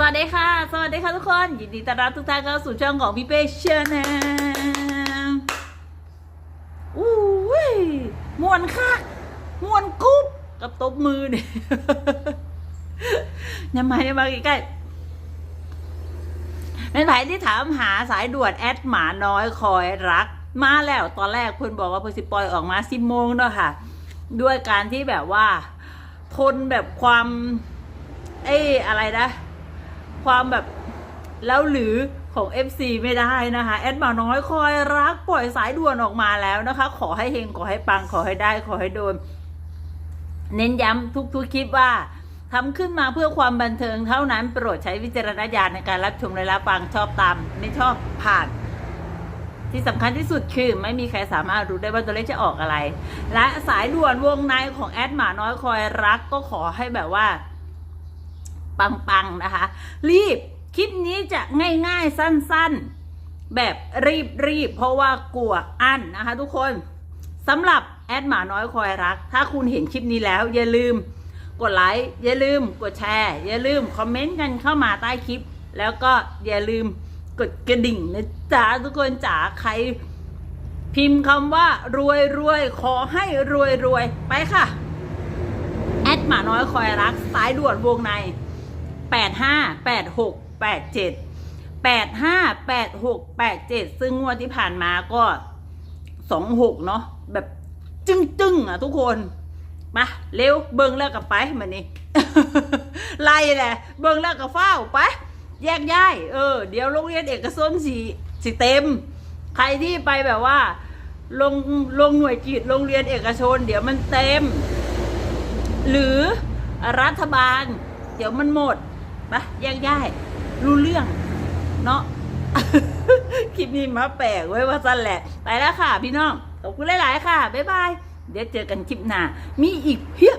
สวัสดีค่ะ สวัสดีค่ะทุกคน ยินดีต้อนรับทุกท่านเข้าสู่ช่องของพี่เป้เชนแนลอู้ยมวนค่ะมวนกุ๊บกับตบมือเนี่ยยังไงมาใกล้ๆเป็นไผที่ถามหาสายด่วนแอดหมาน้อยคอยรัก มาแล้วตอนแรกเพิ่นบอกว่าเพิ่นสิปล่อยออกมาสิบโมงเนาะค่ะ ด้วยการที่แบบว่า ทนแบบความ เอ้อะไรนะ ความแบบแล้วหรือของ FC ไม่ได้นะคะ แอดหมาน้อยคอยรักปล่อยสายด่วนออกมาแล้วนะคะ ขอให้เฮงขอให้ปังขอให้ได้ขอให้โดน เน้นย้ำทุกๆคลิปว่าทำขึ้นมาเพื่อความบันเทิงเท่านั้นโปรดใช้วิจารณญาณในการรับชมและรับฟังชอบตาม ไม่ชอบผ่าน ที่สำคัญที่สุดคือไม่มีใครสามารถรู้ได้ว่าตัวเลขจะออกอะไร และสายด่วนวงในของแอดหมาน้อยคอยรักก็ขอให้แบบว่า ปังๆนะคะ รีบคลิปนี้จะง่ายๆสั้นๆ แบบรีบๆ เพราะว่ากลัวอั้นนะคะ ทุกคนสำหรับแอดหมาน้อยคอยรัก ถ้าคุณเห็นคลิปนี้แล้ว อย่าลืมกดไลค์อย่าลืมกดแชร์ อย่าลืมคอมเมนต์กันเข้ามาใต้คลิป แล้วก็อย่าลืมกดกระดิ่งนะจ๊ะทุกคนจ๋าใครพิมพ์คำว่ารวยรวยขอให้รวยรวยไปค่ะ แอดหมาน้อยคอยรัก สายด่วนวงใน แปดห้าแปดหกแปดเจ็ดแปดห้าแปดหกแปดเจ็ดซึ่งงวดที่ผ่านมาก็สองหกเนาะแบบจึ้งจึ้งอะทุกคน มา เร็ว เบิ้งแล้วกับไปมันนี่ไล่แหละ เบิ้งแล้วกับเฝ้าไป แยกย้ายเออ เดี๋ยวโรงเรียนเอกชนสีสีเต็ม ใครที่ไปแบบว่าลงลงหน่วยกิจโรงเรียนเอกชน เดี๋ยวมันเต็ม หรือรัฐบาล เดี๋ยวมันหมด ปะแยกย้ายรู้เรื่อง เนาะคลิปนี้มาแปลกไว้ว่าสั้นแหละ ไปแล้วค่ะ พี่น้อง ขอบคุณหลาย ๆ ค่ะ บ๊ายบาย เดี๋ยวเจอกันคลิปหน้า มีอีกเพียบ